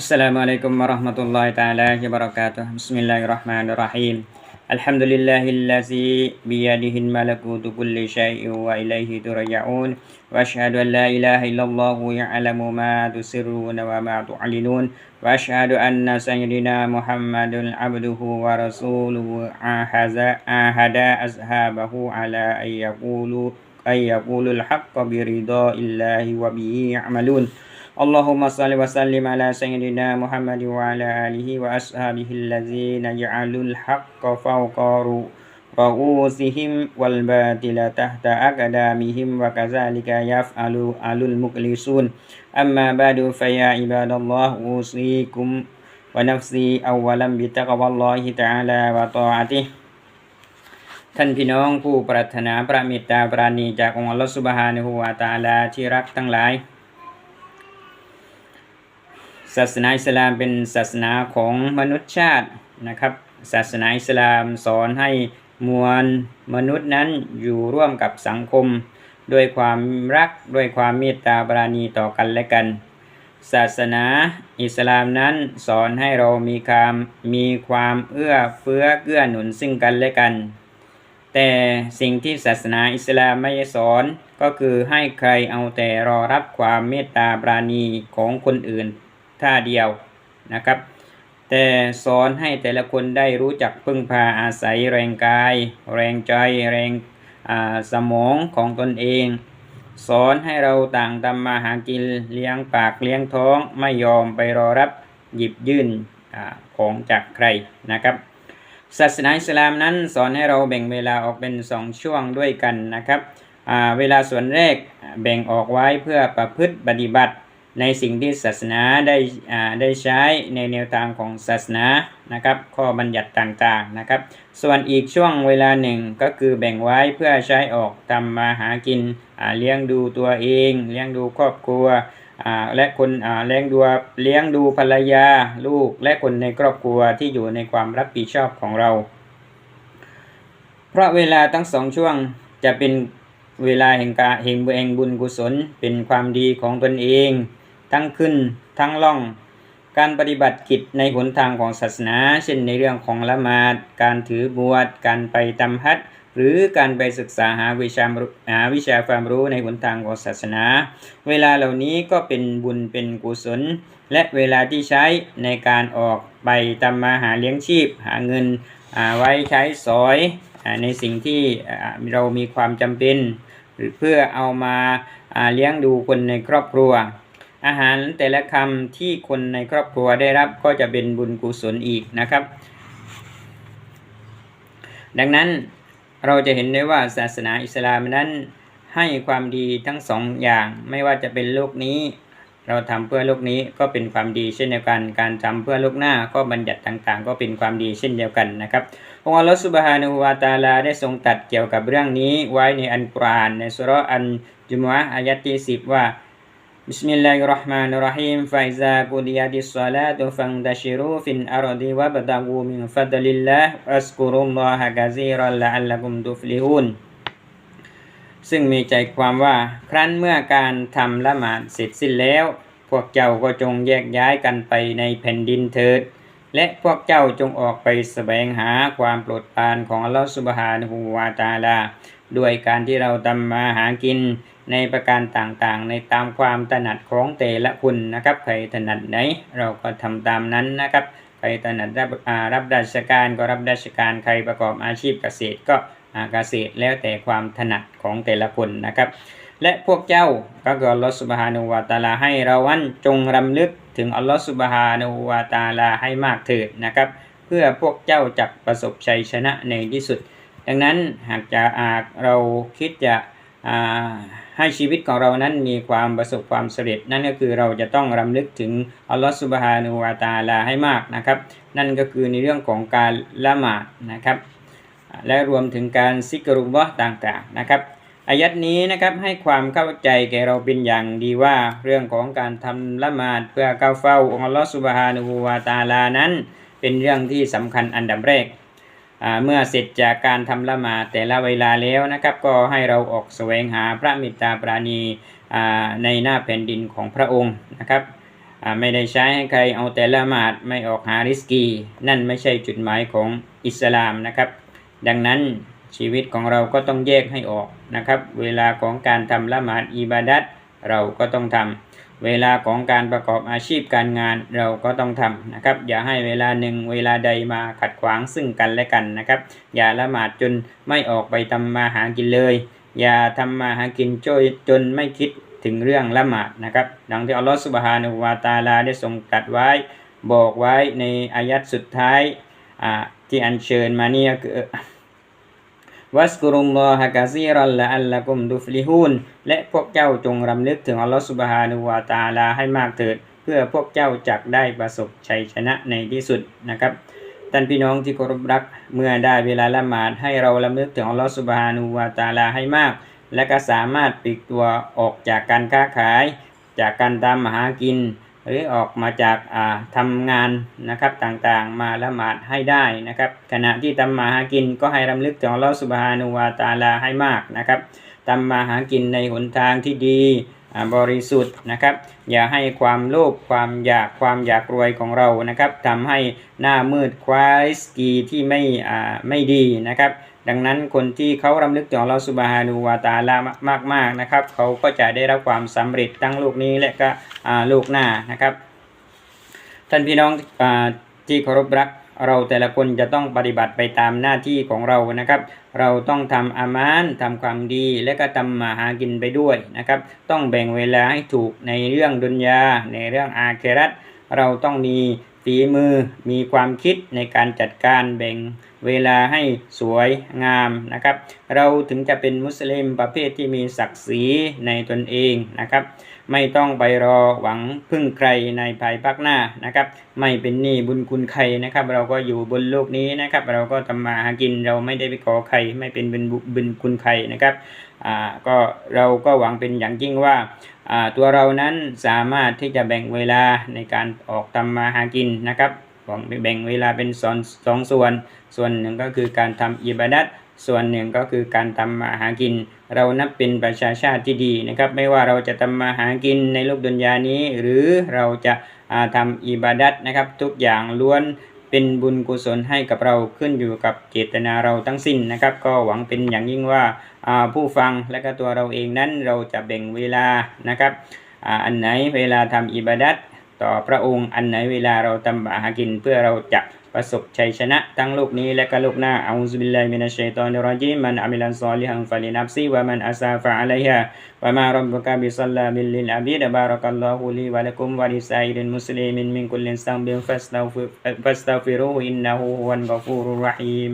السلام عليكم ورحمة الله تعالى وبركاته بسم الله الرحمن الرحيم الحمد لله الذي بيده الملكوت كل شيء وإليه ترجعون وأشهد أن لا إله إلا الله يعلم ما تسرون وما تعلنون وأشهد أن سيدنا محمد عبده ورسوله عاهد عاهد أصحابه على أن يقولوا Allahumma salli wa sallim ala sayyidina Muhammad wa ala alihi wa ashabihi allazina ja'alul haqqa fawqa ru'usihim wal batila tahta akadamihim wa kazalika yaf'alu alul muklisun amma ba'du fa ya ibadallah usikum wa nafsi awalam bi taqwallahi ta'ala wa ta'atihi kan ท่านพี่น้องผู้ปรารถนาพระมิตรปราณีจากองค์อัลลอฮฺสุบฮานะฮูวาตาลาที่รักทั้งหลาย ศาสนาอิสลามเป็นศาสนาของมนุษยชาตินะครับ ศาสนาอิสลามสอนให้มวลมนุษย์นั้นอยู่ร่วมกับสังคม ด้วยความรักด้วยความเมตตาปราณีต่อกันและกัน ศาสนาอิสลามนั้นสอนให้เรามีความมีความเอื้อเฟื้อเกื้อหนุนซึ่งกันและกัน แต่สิ่งที่ศาสนาอิสลามไม่ได้สอนก็คือให้ใครเอาแต่รอรับความเมตตาปราณีของคนอื่น ท่าเดียวนะครับ แต่สอนให้แต่ละคนได้รู้จักพึ่งพาอาศัยแรงกาย แรงใจ แรงสมองของตนเอง สอนให้เราต่างทำมาหากินเลี้ยงปากเลี้ยงท้องไม่ยอมไปรอรับหยิบยื่นอของจากใครนะครับศาสนาอิสลามนั้นสอนให้เราแบ่งเวลาออกเป็นสองช่วงด้วยกันนะครับ เวลาส่วนแรกแบ่งออกไว้เพื่อประพฤติปฏิบัติ ในสิ่งที่ศาสนาได้ได้ใช้ในแนวทางของศาสนานะครับ ข้อบัญญัติต่างๆนะครับ ส่วนอีกช่วงเวลาหนึ่งก็คือแบ่งไว้เพื่อใช้ออกทำมาหากินเลี้ยงดูตัวเอง เลี้ยงดูครอบครัวและคนเลี้ยงดูเลี้ยงดูภรรยาลูกและคนในครอบครัวที่อยู่ในความรับผิดชอบของเรา เพราะเวลาทั้งสองช่วงจะเป็นเวลาแห่งการแห่งบุญกุศลเป็นความดีของตนเอง ทั้งขึ้นทั้งล่อง การปฏิบัติกิจในหนทางของศาสนา เช่นในเรื่องของละหมาด การถือบวช การไปตำฮัดหรือการไปศึกษาหาวิชาหาวิชาความรู้ในหนทางของศาสนา เวลาเหล่านี้ก็เป็นบุญเป็นกุศล และเวลาที่ใช้ในการออกไปทำมาหาเลี้ยงชีพ หาเงินไว้ใช้สอยในสิ่งที่เรามีความจำเป็น เพื่อเอามาเลี้ยงดูคนในครอบครัว อาหารแต่ละคำที่คนในครอบครัวได้รับก็จะเป็นบุญกุศลอีกนะครับ ดังนั้นเราจะเห็นได้ว่าศาสนาอิสลามนั้นให้ความดีทั้งสองอย่างไม่ว่าจะเป็นโลกนี้ เราทำเพื่อโลกนี้ก็เป็นความดีเช่นเดียวกัน การทำเพื่อโลกหน้าก็บัญญัติต่างๆ ก็เป็นความดีเช่นเดียวกันนะครับองค์อัลลอฮฺสุบฮานุวาตาลาได้ทรงตัดเกี่ยวกับเรื่องนี้ไว้ในอันกรานในสุรอันจุมวะอายะที่สิบว่า بسم الله الرحمن الرحيم فإذا قضيت الصلاة فانتشروا في الأرض وابتغوا من فضل الله واذكروا الله كثيرا لعلكم تفلحون ซึ่งมีใจความว่าครั้นเมื่อการทำละหมาดเสร็จสิ้นแล้ว พวกเจ้าก็จงแยกย้ายกันไปในแผ่นดินเถิด และพวกเจ้าจงออกไปแสวงหาความโปรดปรานของอัลลอฮฺสุบฮานะฮูวาตาลาด้วยการที่เราทำมาหากิน ในประการต่างๆ ในตามความถนัดของแต่ละคุณนะครับใครถนัดไหนเราก็ทำตามนั้นนะครับใครถนัดรับรับราชการก็รับราชการใครประกอบอาชีพเกษตรก็เกษตรแล้วแต่ความถนัดของแต่ละคนนะครับ และพวกเจ้าก็คืออัลลอฮฺสุบฮานุวาตาลาให้เราวันจงรำลึกถึงอัลลอฮฺสุบฮานุวาตาลาให้มากเถิดนะครับ เพื่อพวกเจ้าจักประสบชัยชนะในที่สุด ดังนั้นหากจะอาเราคิดจะ ให้ชีวิตของเรานั้นมีความประสบความสำเร็จ นั่นก็คือเราจะต้องรำลึกถึงอัลลอฮฺสุบฮานุวาตาลาให้มากนะครับ นั่นก็คือในเรื่องของการละหมาดนะครับและรวมถึงการซิกรุบะต่างๆนะครับอายัดนี้นะครับให้ความเข้าใจแก่เราเป็นอย่างดีว่าเรื่องของการทำละหมาดเพื่อก้าวเฝ้าองค์อัลลอฮฺสุบฮานุวาตาลานั้น เป็นเรื่องที่สำคัญอันดับแรก เมื่อเสร็จจากการทำละหมาดแต่ละเวลาแล้วนะครับ ก็ให้เราออกแสวงหาพระมิตรปราณีในหน้าแผ่นดินของพระองค์นะครับไม่ได้ใช้ให้ใครเอาแต่ละหมาดไม่ออกหาริสกี นั่นไม่ใช่จุดหมายของอิสลามนะครับ ดังนั้นชีวิตของเราก็ต้องแยกให้ออกนะครับ เวลาของการทำละหมาดอิบาดัตเราก็ต้องทำ เวลาของการประกอบอาชีพการงานเราก็ต้องทำนะครับ อย่าให้เวลาหนึ่งเวลาใดมาขัดขวางซึ่งกันและกันนะครับ อย่าละหมาดจนไม่ออกไปทำมาหากินเลย อย่าทำมาหากินจนจนไม่คิดถึงเรื่องละหมาดนะครับดังที่อัลลอฮฺสุบฮานะฮูวาตาลาได้ทรงตรัสไว้ บอกไว้ในอายัดสุดท้ายที่อัญเชิญมานี่ยคือ วัสกุรุลลอฮะกะซีรัลละอัลละกุมดุฟลิฮูนและพวกเจ้าจงรำลึกถึงอัลลอฮฺสุบฮานะฮูวาตาลาให้มากเถิด เพื่อพวกเจ้าจักได้ประสบชัยชนะในที่สุดนะครับท่านพี่น้องที่เคารพรักเมื่อได้เวลาละหมาดให้เรารำลึกถึงอัลลอฮฺสุบฮานะฮูวาตาลาให้มาก และก็สามารถปลีกตัวออกจากการค้าขาย จากการตามหากิน หรือออกมาจากาทำงานนะครับต่างๆ มาละหมาดให้ได้นะครับ ขณะที่ทำมาหากินก็ให้รำลึกถึงอัลลอฮฺสุบฮานุวาตาลาให้มากนะครับทำมาหากินในหนทางที่ดีบริสุทธิ์นะครับ อย่าให้ความโลภความอยากความอยากรวยของเรานะครับทำให้หน้ามืดคว้าริสกีที่ไม่ไม่ดีนะครับ ดังนั้นคนที่เขารำลึกถึงอัลลอฮฺสุบฮานูวาตาลามากๆนะครับ เขาก็จะได้รับความสำเร็จทั้งลูกนี้และก็ลูกหน้านะครับ ท่านพี่น้องอที่เคารพรักเราแต่ละคนจะต้องปฏิบัติไปตามหน้าที่ของเรานะครับ เราต้องทำอามานทำความดีและก็ทำมาหากินไปด้วยนะครับ ต้องแบ่งเวลาให้ถูกในเรื่องดุนยาในเรื่องอาเครัตเราต้องมี ฝีมือมีความคิดในการจัดการแบ่งเวลาให้สวยงามนะครับ เราถึงจะเป็นมุสลิมประเภทที่มีศักดิ์ศรีในตนเองนะครับ ไม่ต้องไปรอหวังพึ่งใครในภายภาคหน้านะครับ ไม่เป็นหนี้บุญคุณใครนะครับ เราก็อยู่บนโลกนี้นะครับ เราก็ทำมาหากินเราไม่ได้ไปขอใคร ไม่เป็นบุญบุญคุณใครนะครับ อ่าก็เราก็หวังเป็นอย่างยิ่งว่าอ่าตัวเรานั้นสามารถที่จะแบ่งเวลาในการออกทำมาหากินนะครับแบ่งเวลาเป็นสองสองส่วน ส่วนหนึ่งก็คือการทำอิบาดัตส่วนหนึ่งก็คือการทำมาหากิน เรานับเป็นประชาชาติที่ดีนะครับ ไม่ว่าเราจะทำมาหากินในโลกดุนยานี้ หรือเราจะทำอิบาดัตนะครับ ทุกอย่างล้วน เป็นบุญกุศลให้กับเราขึ้นอยู่กับเจตนาเราทั้งสิ้นนะครับ ก็หวังเป็นอย่างยิ่งว่าผู้ฟังและก็ตัวเราเองนั้นเราจะแบ่งเวลานะครับอันไหนเวลาทำอิบาดัตต่อพระองค์อันไหนเวลาเราทำบาหากินเพื่อเราจะ ประสบชัยชนะทั้งโลกนี้และก็โลกหน้าอัลลอฮฺบิลลาฮิมินัชชัยตอนรรจีมมันอามิลันซอลิฮังฟาลินับซีวะมันอาซาฟะอะลัยฮะวะมารับบุกะบิซัลลามิลลิลอาบิดะบารักัลลอฮุลีวะลักุมวะลิซาอิรินมุสลิมินมินกุลลินซัมบิลฟัสตัฟิฟัสตัฟิรูอินนะฮูฮวัลกัฟูรุรรหีม